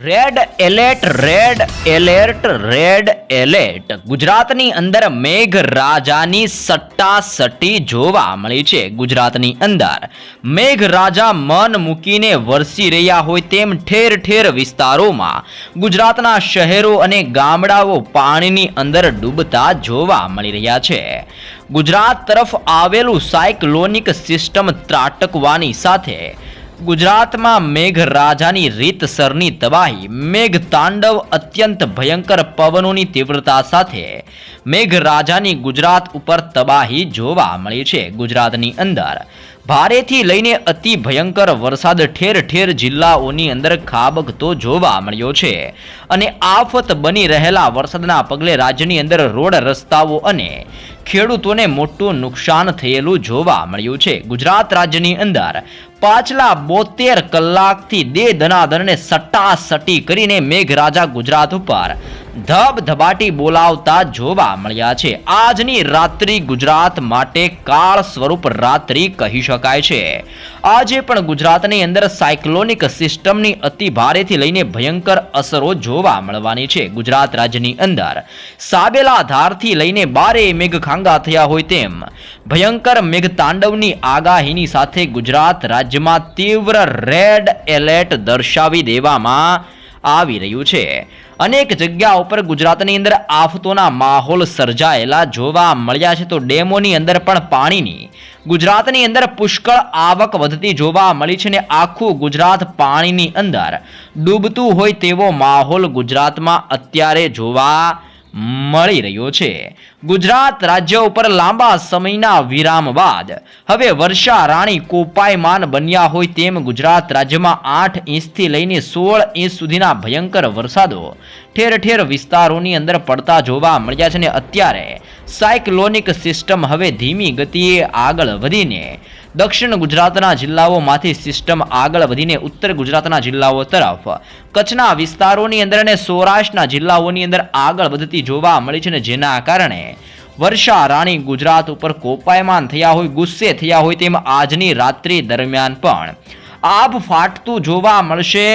Red alert red alert red alert ગુજરાતની અંદર મેઘરાજાની સટ્ટાસટી જોવા મળી છે ગુજરાતની અંદર. મેઘરાજા મન મૂકીને વરસી રહ્યા હોય તેમ ઠેર ઠેર વિસ્તારોમાં ગુજરાતના શહેરો અને ગામડાઓ પાણીની અંદર ડૂબતા જોવા મળી રહ્યા છે. ગુજરાત તરફ આવેલું સાયક્લોનિક સિસ્ટમ ત્રાટકવાની સાથે ગુજરાતમાં મેઘરાજાની રીતસરની તબાહી. મેઘ તાંડવ અત્યંત ભયંકર પવનોની તીવ્રતા સાથે મેઘરાજાની ગુજરાત ઉપર તબાહી જોવા મળી છે ગુજરાતની અંદર. ભારેથી લઈને અતિ ભયંકર વરસાદ ઠેર ઠેર જિલ્લાઓની અંદર ખાબકતો જોવા મળ્યો છે. અને આફત બની રહેલા વરસાદના પગલે રાજ્યની અંદર રોડ રસ્તાઓ અને ખેડૂતોને મોટું નુકસાન થયેલું જોવા મળ્યું છે. ગુજરાત રાજ્યની અંદર પાછલા બોતેર કલાકથી દે દનાદનને સટ્ટાસટી કરીને મેઘરાજા ગુજરાત ઉપર ધબધબાટી બોલાવતા જોવા મળ્યા છે. આજની રાત્રિ ગુજરાત માટે કાળ સ્વરૂપ રાત્રિ કહી શકાય છે. આજે પણ ગુજરાતની અંદર સાયક્લોનિક સિસ્ટમની અતિ ભારેથી લઈને ભયંકર અસરો જોવા મળવાની છે. ગુજરાત રાજ્યની અંદર સાબેલા ધારથી લઈને બારે મેઘખાંગા થયા હોય તેમ ભયંકર મેઘતાંડવની આગાહીની સાથે ગુજરાત રાજ્યમાં તીવ્ર રેડ એલર્ટ દર્શાવી દેવામાં આવી રહ્યું છે. અનેક જગ્યા ઉપર ગુજરાતની અંદર આફતોના માહોલ સર્જાયેલા જોવા મળ્યા છે. તો ડેમોની અંદર પણ પાણીની, ગુજરાતની અંદર પુષ્કળ આવક વધતી જોવા મળી છે ને આખું ગુજરાત પાણીની અંદર ડૂબતું હોય તેવો માહોલ ગુજરાતમાં અત્યારે જોવા મળી રહ્યો છે. ગુજરાત રાજ્ય ઉપર લાંબા સમયના વિરામ બાદ હવે વર્ષા રાણી કોપાયમાન બન્યા હોય તેમ ગુજરાત રાજ્યમાં આઠ ઇંચથી લઈને સોળ ઇંચ સુધીના ભયંકર વરસાદો ઠેર ઠેર વિસ્તારોની અંદર પડતા જોવા મળ્યા છે ને અત્યારે સાયક્લોનિક સિસ્ટમ હવે ધીમી ગતિએ આગળ વધીને દક્ષિણ ગુજરાતના જિલ્લાઓમાંથી સિસ્ટમ આગળ વધીને ઉત્તર ગુજરાતના જિલ્લાઓ તરફ. કચ્છના વિસ્તારોની અંદર અને સૌરાષ્ટ્રના જિલ્લાઓની અંદર આગળ વધતી જોવા મળી છે ને જેના કારણે વર્ષા, રાણી ગુજરાત ઉપર કોપાયમાન થયા હોય, ગુસ્સે થયા હોય તેમ આજની રાત્રિ દરમિયાન પણ. આભ ફાટતું જોવા મળશે,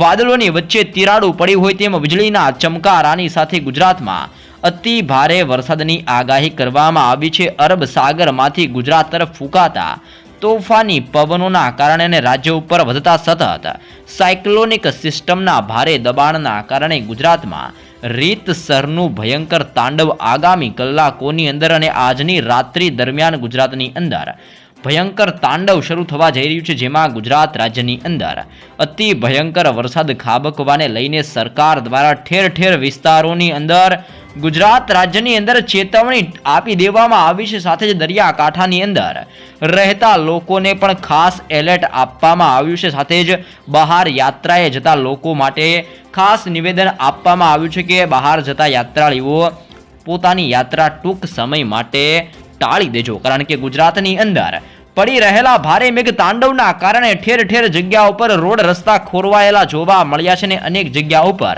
વાદળોની વચ્ચે તિરાડું પડી હોય તેમ વીજળીના ચમકારાની સાથે ગુજરાતમાં અતિ ભારે વરસાદની આગાહી કરવામાં આવી છે. અરબ સાગરમાંથી ગુજરાત તરફ ફૂંકાતા તોફાની પવનોના કારણે રાજ્ય ઉપર વધતા સતત સાયક્લોનિક સિસ્ટમના ભારે દબાણના કારણે ગુજરાતમાં રીતસરનું ભયંકર તાંડવ આગામી કલાકોની અંદર અને આજની રાત્રિ દરમિયાન ગુજરાતની અંદર ભયંકર તાંડવ શરૂ થવા જઈ રહ્યું છે, જેમાં ગુજરાત રાજ્યની અંદર અતિ ભયંકર વરસાદ ખાબકવાને લઈને સરકાર દ્વારા ઠેર ઠેર વિસ્તારોની અંદર ગુજરાત રાજ્યની અંદર ચેતવણી આપી દેવામાં આવી છે. સાથે જ દરિયાકાંઠાની અંદર રહેતા લોકોને પણ ખાસ એલર્ટ આપવામાં આવ્યું છે. સાથે જ બહાર યાત્રાએ જતા લોકો માટે ખાસ નિવેદન આપવામાં આવ્યું છે કે બહાર જતા યાત્રાળુઓ પોતાની યાત્રા ટૂંક સમય માટે ટાળી દેજો. કારણ કે ગુજરાતની અંદર પડી રહેલા ભારે મેઘ તાંડવના કારણે ઠેર ઠેર જગ્યા ઉપર રોડ રસ્તા ખોરવાયેલા જોવા મળ્યા છે ને અનેક જગ્યા ઉપર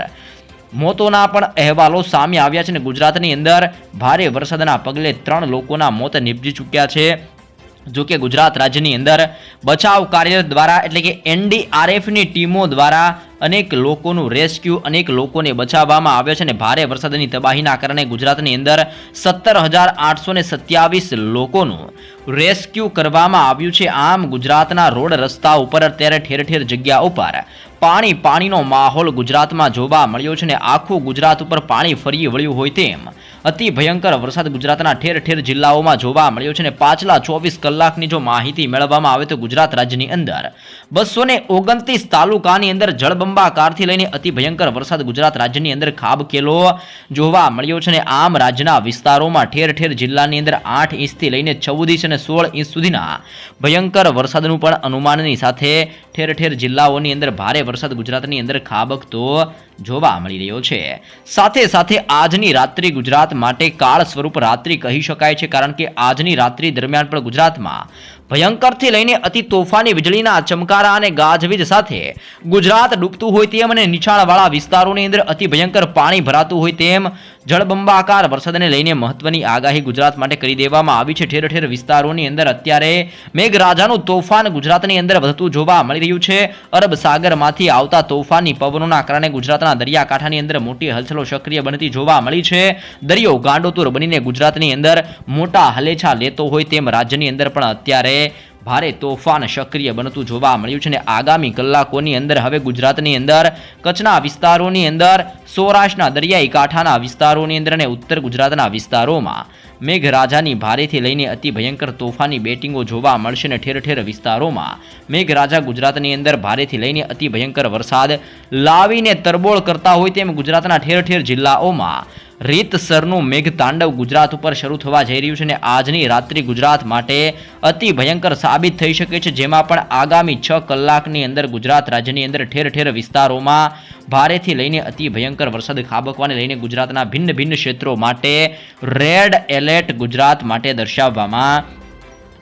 મોતોના પણ અહેવાલો સામે આવ્યા છે ને ગુજરાતની અંદર ભારે વરસાદના પગલે ત્રણ લોકોના મોત નિપજી ચૂક્યા છે. જો કે ગુજરાત રાજ્યની અંદર બચાવ કાર્ય દ્વારા એટલે કે એનડીઆરએફની ટીમો દ્વારા અનેક લોકોનું રેસ્ક્યુ, અનેક લોકોને બચાવવામાં આવ્યા છે અને ભારે વરસાદની તબાહીના કારણે ગુજરાતની અંદર સત્તર હજાર આઠસો ને સત્યાવીસ લોકોનું રેસ્ક્યુ કરવામાં આવ્યું છે. આમ ગુજરાતના રોડ રસ્તા ઉપર અત્યારે ઠેર ઠેર જગ્યા ઉપર પાણી, પાણીનો માહોલ ગુજરાતમાં જોવા મળ્યો છે અને આખું ગુજરાત ઉપર પાણી ફરી વળ્યું હોય તેમ અતિ ભયંકર વરસાદ ગુજરાતના ઠેર ઠેર જિલ્લાઓમાં જોવા મળ્યો છે અને પાછલા ચોવીસ કલાકની જો માહિતી મેળવવામાં આવે તો ગુજરાત રાજ્યની અંદર બસો ઓગણત્રીસ તાલુકાની અંદર જળબંબાકારથી લઈને અતિ ભયંકર વરસાદ ગુજરાત રાજ્યની અંદર ખાબકેલો જોવા મળ્યો છે અને આમ રાજ્યના વિસ્તારોમાં ઠેર ઠેર જિલ્લાની અંદર આઠ ઇંચથી લઈને ચૌદ ઇંચ અને સોળ ઇંચ સુધીના ભયંકર વરસાદનું પણ અનુમાનની સાથે ઠેર ઠેર જિલ્લાઓની અંદર ભારે વરસાદ ગુજરાતની અંદર ખાબકતો જોવા મળી રહ્યો છે. સાથે સાથે આજની રાત્રિ ગુજરાત માટે કાળ સ્વરૂપ રાત્રિ કહી શકાય છે કારણ કે આજની રાત્રિ દરમિયાન પણ ગુજરાતમાં ભયંકરથી લઈને અતિ તોફાની વીજળીના ચમકારા અને ગાજવીજ સાથે ગુજરાત ડૂબતું હોય તેમ અને નીચાણવાળા વિસ્તારોની અંદર અતિ ભયંકર પાણી ભરાતું હોય તેમ જળબંબાકાર વરસાદને લઈને મહત્વની આગાહી ગુજરાત માટે કરી દેવામાં આવી છે. ઠેર ઠેર વિસ્તારોની અંદર અત્યારે મેઘરાજાનું તોફાન ગુજરાતની અંદર વધતું જોવા મળી રહ્યું છે. અરબ સાગરમાંથી આવતા તોફાની પવનોના કારણે ગુજરાતના દરિયાકાંઠાની અંદર મોટી હલચલો સક્રિય બનતી જોવા મળી છે. દરિયો ગાંડોતુર બનીને ગુજરાતની અંદર મોટા હલેછા લેતો હોય તેમ રાજ્યની અંદર પણ અત્યારે ભારે તોફાન સક્રિય બનતું જોવા મળ્યું છે અને આગામી કલાકોની અંદર હવે ગુજરાતની અંદર, કચ્છના વિસ્તારોની અંદર, સૌરાષ્ટ્રના દરિયાઈ કાંઠાના વિસ્તારોની અંદર અને ઉત્તર ગુજરાતના વિસ્તારોમાં મેઘરાજાની ભારેથી લઈને અતિ ભયંકર તોફાની બેટિંગો જોવા મળશે અને ઠેર ઠેર વિસ્તારોમાં મેઘરાજા ગુજરાતની અંદર ભારેથી લઈને અતિ ભયંકર વરસાદ લાવીને તરબોળ કરતા હોય તેમ ગુજરાતના ઠેર ઠેર જિલ્લાઓમાં રીતસરનું મેઘતાંડવ ગુજરાત ઉપર શરૂ થવા જઈ રહ્યું છે અને આજની રાત્રિ ગુજરાત માટે અતિ ભયંકર સાબિત થઈ શકે છે, જેમાં પણ આગામી છ કલાકની અંદર ગુજરાત રાજ્યની અંદર ઠેર ઠેર વિસ્તારોમાં ભારેથી લઈને અતિ ભયંકર વરસાદ ખાબકવાને લઈને ગુજરાતના ભિન્ન ભિન્ન ક્ષેત્રો માટે રેડ એલર્ટ ગુજરાત માટે દર્શાવવામાં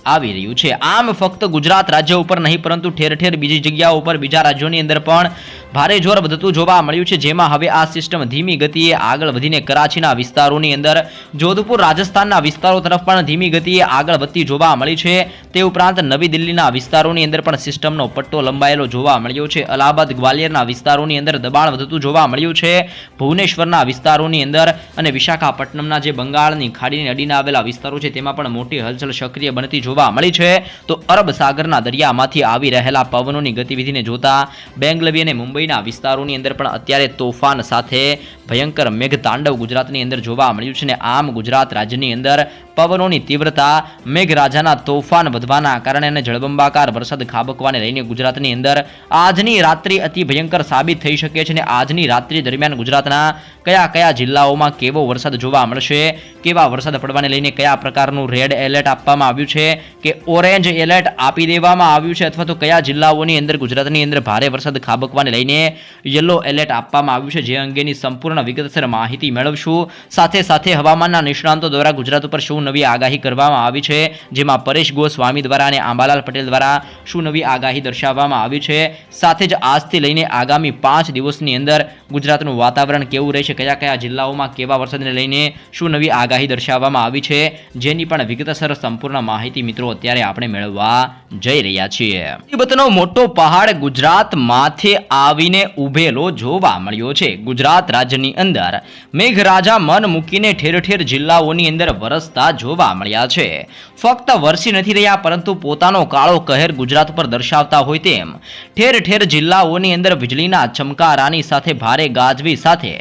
આવી રહ્યું છે. આમ ફક્ત ગુજરાત રાજ્ય ઉપર નહીં, પરંતુ ઠેર ઠેર બીજી જગ્યાઓ ઉપર બીજા રાજ્યોની અંદર પણ ભારે જોર વધતું જોવા મળ્યું છે. જેમાં હવે આ સિસ્ટમ ધીમી ગતિએ આગળ વધીને કરાચીના વિસ્તારોની અંદર, જોધપુર રાજસ્થાનના વિસ્તારો તરફ પણ ધીમી ગતિએ આગળ વધતી જોવા મળી છે. તે ઉપરાંત નવી દિલ્હીના વિસ્તારોની અંદર પણ સિસ્ટમનો પટ્ટો લંબાયેલો જોવા મળ્યો છે. અલ્હાબાદ ગ્વાલિયરના વિસ્તારોની અંદર દબાણ વધતું જોવા મળ્યું છે. ભુવનેશ્વરના વિસ્તારોની અંદર અને વિશાખાપટ્ટનમના જે બંગાળની ખાડીને અડીને આવેલા વિસ્તારો છે, તેમાં પણ મોટી હલચલ સક્રિય બનતી જોવા મળી છે. તો અરબ સાગરના દરિયામાંથી આવી રહેલા પવનોની ગતિવિધિને જોતા બેંગલવી અને મુંબઈના વિસ્તારોની અંદર પણ અત્યારે તોફાન સાથે ભયંકર મેઘતાંડવ ગુજરાતની અંદર જોવા મળ્યું છે અને આમ ગુજરાત રાજ્યની અંદર પવનોની તીવ્રતા, મેઘરાજાના તોફાન વધવાના કારણે અને જળબંબાકાર વરસાદ ખાબકવાને લઈને ગુજરાતની અંદર આજની રાત્રિ અતિ ભયંકર સાબિત થઈ શકે છે અને આજની રાત્રિ દરમિયાન ગુજરાતના કયા કયા જિલ્લાઓમાં કેવો વરસાદ જોવા મળશે, કેવા વરસાદ પડવાને લઈને કયા પ્રકારનું રેડ એલર્ટ આપવામાં આવ્યું છે, કે ઓરેન્જ એલર્ટ આપી દેવામાં આવ્યું છે અથવા તો કયા જિલ્લાઓની અંદર ગુજરાતની અંદર ભારે વરસાદ ખાબકવાને લઈને યલો એલર્ટ આપવામાં આવ્યું છે, જે અંગેની સંપૂર્ણ વિગતસર માહિતી મેળવશું. સાથે સાથે હવામાનના નિષ્ણાંતો દ્વારા ગુજરાત ઉપર શું નવી આગાહી કરવામાં આવી છે? જેમાં પરેશ ગોસ્વામી દ્વારા અને આંબાલાલ પટેલ દ્વારા શું નવી આગાહી દર્શાવવામાં આવી છે? સાથે જ આજથી લઈને આગામી પાંચ દિવસની અંદર ગુજરાતનું વાતાવરણ કેવું રહેશે? કયા કયા જિલ્લાઓમાં કેવા વરસાદને લઈને શું નવી આગાહી દર્શાવવામાં આવી છે? જેની પણ વિગતસર સંપૂર્ણ માહિતી મિત્રો અત્યારે આપણે મેળવવા જઈ રહ્યા છીએ. મુસીબતનો મોટો પહાડ ગુજરાત માથે આવીને ઉભેલો જોવા મળ્યો છે. ગુજરાત રાજ્યની અંદર મેઘરાજા મન મૂકીને ઠેર ઠેર જિલ્લાઓની અંદર વરસતા જોવા મળ્યા છે. ફક્ત વરસી નથી રહ્યા, પરંતુ પોતાનો કાળો કહેર ગુજરાત પર દર્શાવતા હોય તેમ. ઠેર ઠેર જિલ્લાઓની અંદર વીજળીના ચમકારાની સાથે ભારે ગાજવી સાથે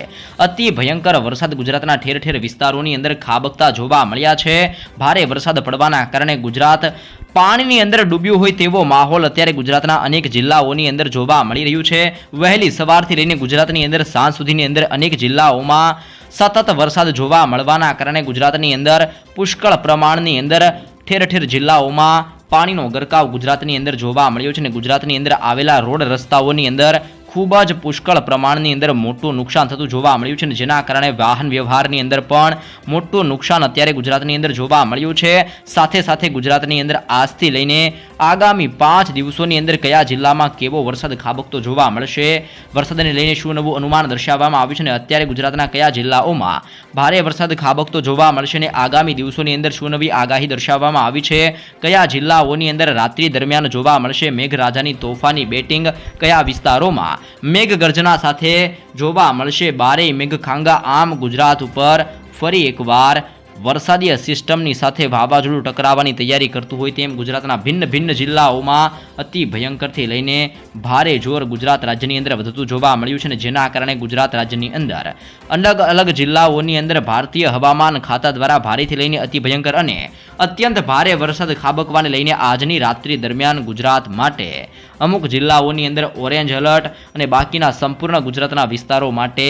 અતિ ભયંકર વરસાદ ગુજરાતના ઠેર ઠેર વિસ્તારોની અંદર ખાબકતા જોવા મળ્યા છે. ભારે વરસાદ પડવાના કારણે ગુજરાત પાણીની અંદર ડૂબ્યું હોય તેવો માહોલ અત્યારે ગુજરાતના અનેક જિલ્લાઓની અંદર જોવા મળી રહ્યું છે. વહેલી સવારથી લઈને ગુજરાતની અંદર સાંજ સુધીની અંદર અનેક જિલ્લાઓમાં સતત વરસાદ જોવા મળવાના કારણે ગુજરાતની અંદર પુષ્કળ પ્રમાણની અંદર ઠેર ઠેર જિલ્લાઓમાં પાણીનો ગરકાવ ગુજરાતની અંદર જોવા મળ્યો છે અને ગુજરાતની અંદર આવેલા રોડ રસ્તાઓની અંદર ખૂબ જ પુષ્કળ પ્રમાણની અંદર મોટું નુકસાન થતું જોવા મળ્યું છે જેના કારણે વાહન વ્યવહારની અંદર પણ મોટું નુકસાન અત્યારે ગુજરાતની અંદર જોવા મળ્યું છે. સાથે સાથે ગુજરાતની અંદર આજથી લઈને આગામી પાંચ દિવસોની અંદર કયા જિલ્લામાં કેવો વરસાદ ખાબકતો જોવા મળશે, વરસાદને લઈને શું નવું અનુમાન દર્શાવવામાં આવ્યું છે અને અત્યારે ગુજરાતના કયા જિલ્લાઓમાં ભારે વરસાદ ખાબકતો જોવા મળશે અને આગામી દિવસોની અંદર શું નવી આગાહી દર્શાવવામાં આવી છે, કયા જિલ્લાઓની અંદર રાત્રિ દરમિયાન જોવા મળશે મેઘરાજાની તોફાની બેટિંગ, કયા વિસ્તારોમાં મેઘગર્જના સાથે જોવા મળશે. બારે મેઘખાંગા આમ ગુજરાત ઉપર ફરી એકવાર વરસાદીય સિસ્ટમની સાથે વાવાઝોડું ટકરાવવાની તૈયારી કરતું હોય તેમ ગુજરાતના ભિન્ન ભિન્ન જિલ્લાઓમાં અતિ ભયંકરથી લઈને ભારે જોર ગુજરાત રાજ્યની અંદર વધતું જોવા મળ્યું છે અને જેના કારણે ગુજરાત રાજ્યની અંદર અલગ અલગ જિલ્લાઓની અંદર ભારતીય હવામાન ખાતા દ્વારા ભારેથી લઈને અતિ ભયંકર અને અત્યંત ભારે વરસાદ ખાબકવાને લઈને આજની રાત્રિ દરમિયાન ગુજરાત માટે અમુક જિલ્લાઓની અંદર ઓરેન્જ એલર્ટ અને બાકીના સંપૂર્ણ ગુજરાતના વિસ્તારો માટે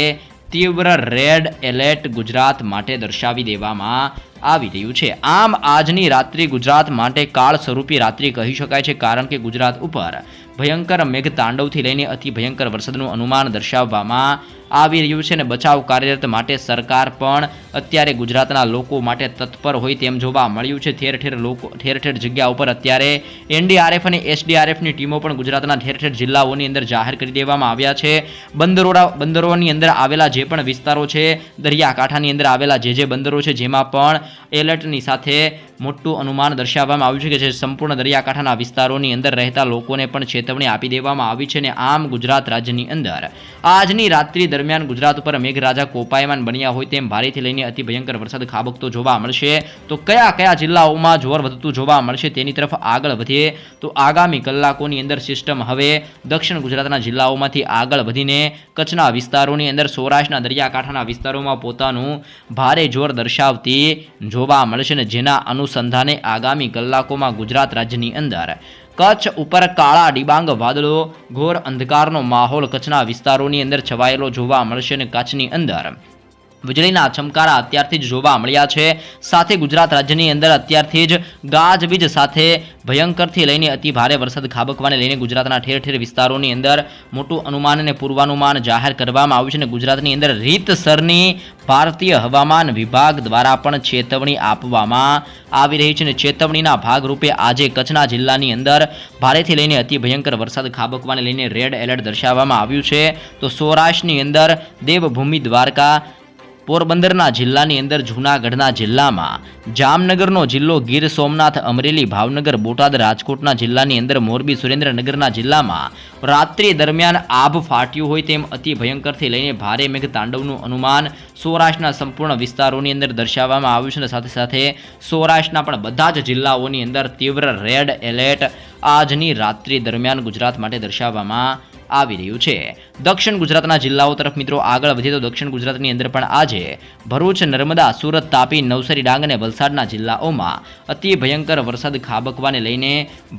તીવ્ર રેડ એલર્ટ ગુજરાત માટે દર્શાવી દેવામાં આવી રહ્યું છે. આમ આજની રાત્રિ ગુજરાત માટે કાળ સ્વરૂપી રાત્રિ કહી શકાય છે, કારણ કે ગુજરાત ઉપર ભયંકર મેઘ તાંડવથી લઈને અતિ ભયંકર વરસાદનું અનુમાન દર્શાવવામાં આવી રહ્યું છે અને બચાવ કાર્યરત માટે સરકાર પણ અત્યારે ગુજરાતના લોકો માટે તત્પર હોય તેમ જોવા મળ્યું છે. ઠેર ઠેર લોકો, ઠેર ઠેર જગ્યા ઉપર અત્યારે એનડીઆરએફ અને એસડીઆરએફની ટીમો પણ ગુજરાતના ઠેર ઠેર જિલ્લાઓની અંદર જાહેર કરી દેવામાં આવ્યા છે. બંદરોડા, બંદરોની અંદર આવેલા જે પણ વિસ્તારો છે, દરિયાકાંઠાની અંદર આવેલા જે જે બંદરો છે, જેમાં પણ એલર્ટની સાથે મોટું અનુમાન દર્શાવવામાં આવ્યું છે કે જે સંપૂર્ણ દરિયાકાંઠાના વિસ્તારોની અંદર રહેતા લોકોને પણ ચેતવણી આપી દેવામાં આવી છે અને આમ ગુજરાત રાજ્યની અંદર. આજની રાત્રિ દરમિયાન ગુજરાત ઉપર મેઘરાજા કોપાયમાન બન્યા હોય તેમ ભારેથી લઈને અતિ ભયંકર વરસાદ ખાબકતો જોવા મળશે. તો કયા કયા જિલ્લાઓમાં જોર વધતું જોવા મળશે તેની તરફ આગળ વધીએ. તો આગામી કલાકોની અંદર સિસ્ટમ હવે દક્ષિણ ગુજરાતના જિલ્લાઓમાંથી આગળ વધીને કચ્છના વિસ્તારોની અંદર સૌરાષ્ટ્રના દરિયાકાંઠાના વિસ્તારોમાં પોતાનું ભારે જોર દર્શાવતી જોવા મળશે ને જેના અનુસંધાને આગામી કલાકોમાં ગુજરાત રાજ્યની અંદર કચ્છ ઉપર કાળા ડિબાંગ વાદળો, ઘોર અંધકારનો માહોલ કચ્છના વિસ્તારોની અંદર છવાયેલો જોવા મળશે અને કચ્છની અંદર વીજળીના ચમકારા અત્યારથી જ જોવા મળ્યા છે. સાથે ગુજરાત રાજ્યની અંદર અત્યારથી જ ગાજવીજ સાથે ભયંકરથી લઈને અતિ ભારે વરસાદ ખાબકવાને લઈને ગુજરાતના ઠેર ઠેર વિસ્તારોની અંદર મોટું અનુમાન અને પૂર્વાનુમાન જાહેર કરવામાં આવ્યું છે અને ગુજરાતની અંદર રીતસરની ભારતીય હવામાન વિભાગ દ્વારા પણ ચેતવણી આપવામાં આવી રહી છે અને ચેતવણીના ભાગરૂપે આજે કચ્છના જિલ્લાની અંદર ભારેથી લઈને અતિ ભયંકર વરસાદ ખાબકવાને લઈને રેડ એલર્ટ દર્શાવવામાં આવ્યું છે. તો સૌરાષ્ટ્રની અંદર દેવભૂમિ દ્વારકા પોરબંદરના જિલ્લાની અંદર જૂનાગઢના જિલ્લામાં જામનગરનો જિલ્લો ગીર સોમનાથ, અમરેલી, ભાવનગર, બોટાદ, રાજકોટના જિલ્લાની અંદર મોરબી, સુરેન્દ્રનગરના જિલ્લામાં રાત્રિ દરમિયાન આભ ફાટ્યું હોય તેમ અતિ ભયંકરથી લઈને ભારે મેઘ તાંડવનું અનુમાન સૌરાષ્ટ્રના સંપૂર્ણ વિસ્તારોની અંદર દર્શાવવામાં આવ્યું છે અને સાથે સાથે સૌરાષ્ટ્રના પણ બધા જ જિલ્લાઓની અંદર તીવ્ર રેડ એલર્ટ આજની રાત્રિ દરમિયાન ગુજરાત માટે દર્શાવવામાં આવી રહ્યું છે. દક્ષિણ ગુજરાતના જિલ્લાઓ તરફ મિત્રો આગળ વધીએ તો દક્ષિણ ગુજરાતની અંદર પણ આજે ભરૂચ, નર્મદા, સુરત, તાપી, નવસારી, ડાંગ અને વલસાડના જિલ્લાઓમાં અતિ ભયંકર વરસાદ ખાબકવાને લઈને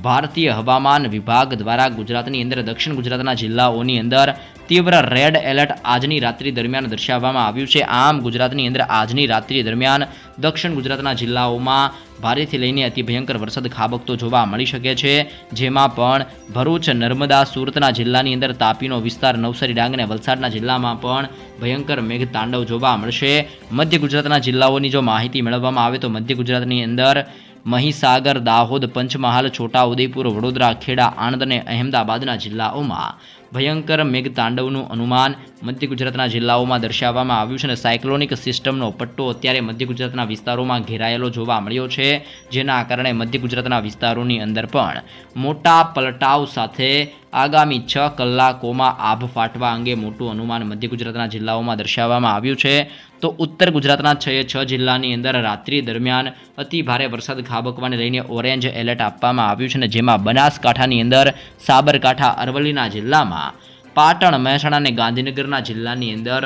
ભારતીય હવામાન વિભાગ દ્વારા ગુજરાતની અંદર, દક્ષિણ ગુજરાતના જિલ્લાઓની અંદર તીવ્ર રેડ એલર્ટ આજની રાત્રિ દરમિયાન દર્શાવવામાં આવ્યું છે. આમ ગુજરાતની અંદર આજની રાત્રિ દરમિયાન દક્ષિણ ગુજરાતના જિલ્લાઓમાં ભારેથી લઈને અતિ ભયંકર વરસાદ ખાબકતો જોવા મળી શકે છે. જેમાં પણ ભરૂચ, નર્મદા, સુરતના જિલ્લાની અંદર તાપીનો વિસ્તાર, નવસારી ડાંગ અને વલસાડના જિલ્લામાં પણ ભયંકર મેઘ તાંડવ જોવા મળશે. મધ્ય ગુજરાતના જિલ્લાઓની જો માહિતી મેળવવામાં આવે તો મધ્ય ગુજરાતની અંદર મહીસાગર, દાહોદ, પંચમહાલ, છોટાઉદેપુર, વડોદરા, ખેડા, આણંદ અને અહેમદાબાદના જિલ્લાઓમાં ભયંકર મેઘતાંડવનું અનુમાન મધ્ય ગુજરાતના જિલ્લાઓમાં દર્શાવવામાં આવ્યું છે અને સાયક્લોનિક સિસ્ટમનો પટ્ટો અત્યારે મધ્ય ગુજરાતના વિસ્તારોમાં ઘેરાયેલો જોવા મળ્યો છે, જેના કારણે મધ્ય ગુજરાતના વિસ્તારોની અંદર પણ મોટા પલટાવ સાથે આગામી છ કલાકોમાં આભ ફાટવા અંગે મોટું અનુમાન મધ્ય ગુજરાતના જિલ્લાઓમાં દર્શાવવામાં આવ્યું છે. તો ઉત્તર ગુજરાતના છ છ જિલ્લાની અંદર રાત્રિ દરમિયાન અતિ ભારે વરસાદ ખાબકવાને લઈને ઓરેન્જ એલર્ટ આપવામાં આવ્યું છે અને જેમાં બનાસકાંઠાની અંદર, સાબરકાંઠા, અરવલ્લીના જિલ્લામાં, પાટણ, મહેસાણા અને ગાંધીનગરના જિલ્લાની અંદર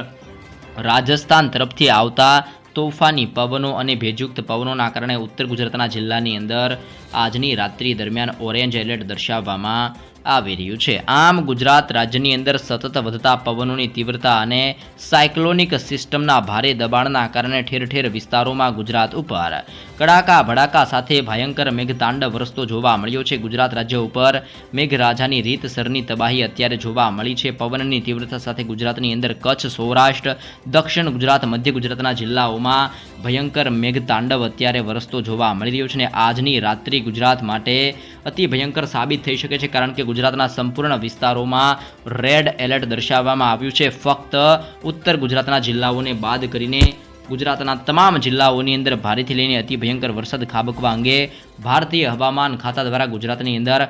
રાજસ્થાન તરફથી આવતા તોફાની પવનો અને ભેજયુક્ત પવનોના કારણે ઉત્તર ગુજરાતના જિલ્લાની અંદર આજની રાત્રિ દરમિયાન ઓરેન્જ એલર્ટ દર્શાવવામાં આવી રહ્યું છે. આમ ગુજરાત રાજ્યની અંદર સતત વધતા પવનોની તીવ્રતા અને સાયક્લોનિક સિસ્ટમના ભારે દબાણના કારણે ઠેર ઠેર વિસ્તારોમાં ગુજરાત ઉપર કડાકા ભડાકા સાથે ભયંકર મેઘતાંડવ વરસતો જોવા મળ્યો છે. ગુજરાત રાજ્ય ઉપર મેઘરાજાની રીતસરની તબાહી અત્યારે જોવા મળી છે. પવનની તીવ્રતા સાથે ગુજરાતની અંદર કચ્છ, સૌરાષ્ટ્ર, દક્ષિણ ગુજરાત, મધ્ય ગુજરાતના જિલ્લાઓમાં ભયંકર મેઘતાંડવ અત્યારે વરસતો જોવા મળી રહ્યો છે અને આજની રાત્રિ ગુજરાત માટે અતિ ભયંકર સાબિત થઈ શકે છે કારણ કે ગુજરાતના સંપૂર્ણ વિસ્તારોમાં રેડ એલર્ટ દર્શાવવામાં આવ્યું છે. ફક્ત ઉત્તર ગુજરાતના જિલ્લાઓને બાદ કરીને ગુજરાતના તમામ જિલ્લાઓની અંદર ભારેથી લઈને અતિ ભયંકર વરસાદ ખાબકવા અંગે ભારતીય હવામાન ખાતા દ્વારા ગુજરાતની અંદર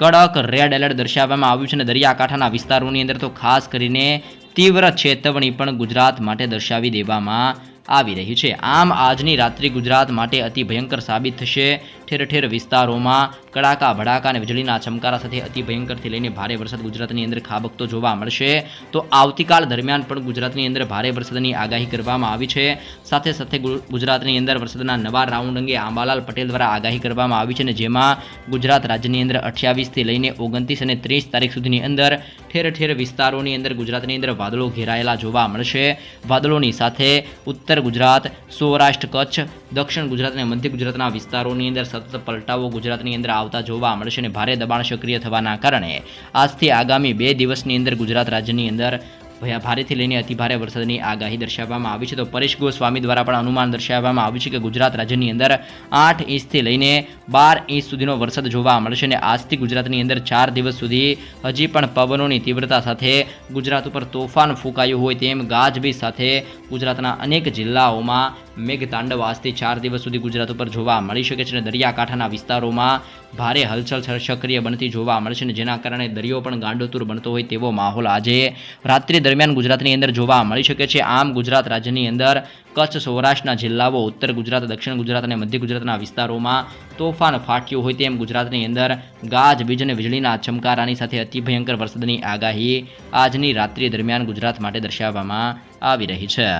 કડક રેડ એલર્ટ દર્શાવવામાં આવ્યું છે અને દરિયાકાંઠાના વિસ્તારોની અંદર તો ખાસ કરીને તીવ્ર ચેતવણી પણ ગુજરાત માટે દર્શાવી દેવામાં આવી રહી છે. આમ આજની રાત્રિ ગુજરાત માટે અતિ ભયંકર સાબિત થશે. ઠેર ઠેર વિસ્તારોમાં કડાકા, ભડાકા અને વીજળીના ચમકારા સાથે અતિ ભયંકરથી લઈને ભારે વરસાદ ગુજરાતની અંદર ખાબકતો જોવા મળશે. તો આવતીકાલ દરમિયાન પણ ગુજરાતની અંદર ભારે વરસાદની આગાહી કરવામાં આવી છે. સાથે સાથે ગુજરાતની અંદર વરસાદના નવા રાઉન્ડ અંગે આંબાલાલ પટેલ દ્વારા આગાહી કરવામાં આવી છે અને જેમાં ગુજરાત રાજ્યની અંદર અઠ્યાવીસથી લઈને ઓગણત્રીસ અને ત્રીસ તારીખ સુધીની અંદર ઠેર ઠેર વિસ્તારોની અંદર ગુજરાતની અંદર વાદળો ઘેરાયેલા જોવા મળશે. વાદળોની સાથે ઉત્તર ગુજરાત, સૌરાષ્ટ્ર, કચ્છ દક્ષિણ ગુજરાત અને મધ્ય ગુજરાતના વિસ્તારોની અંદર સતત પલટાવો ગુજરાતની અંદર આવતા જોવા મળશે અને ભારે દબાણ સક્રિય થવાના કારણે આજથી આગામી બે દિવસની અંદર ગુજરાત રાજ્યની અંદર ભયા ભારેથી લઈને અતિભારે વરસાદની આગાહી દર્શાવવામાં આવી છે. તો પરેશ ગોસ્વામી દ્વારા પણ અનુમાન દર્શાવવામાં આવ્યું છે કે ગુજરાત રાજ્યની અંદર આઠ ઇંચથી લઈને બાર ઇંચ સુધીનો વરસાદ જોવા મળશે અને આજથી ગુજરાતની અંદર ચાર દિવસ સુધી હજી પણ પવનોની તીવ્રતા સાથે ગુજરાત ઉપર તોફાન ફૂંકાયું હોય તેમ ગાજબીજ સાથે ગુજરાતના અનેક જિલ્લાઓમાં મેઘતાંડવ આજથી ચાર દિવસ સુધી ગુજરાત ઉપર જોવા મળી શકે છે અને દરિયાકાંઠાના વિસ્તારોમાં ભારે હલચલ સક્રિય બનતી જોવા મળશે અને જેના કારણે દરિયો પણ ગાંડોતુર બનતો હોય તેવો માહોલ આજે રાત્રિ દરમિયાન ગુજરાતની અંદર જોવા મળી શકે છે. આમ ગુજરાત રાજ્યની અંદર કચ્છ, સૌરાષ્ટ્રના જિલ્લાઓ, ઉત્તર ગુજરાત, દક્ષિણ ગુજરાત અને મધ્ય ગુજરાતના વિસ્તારોમાં તોફાન ફાટ્યું હોય તેમ ગુજરાતની અંદર ગાજવીજ અને વીજળીના ચમકારાની સાથે અતિ ભયંકર વરસાદની આગાહી આજની રાત્રિ દરમિયાન ગુજરાત માટે દર્શાવવામાં આવી રહી છે.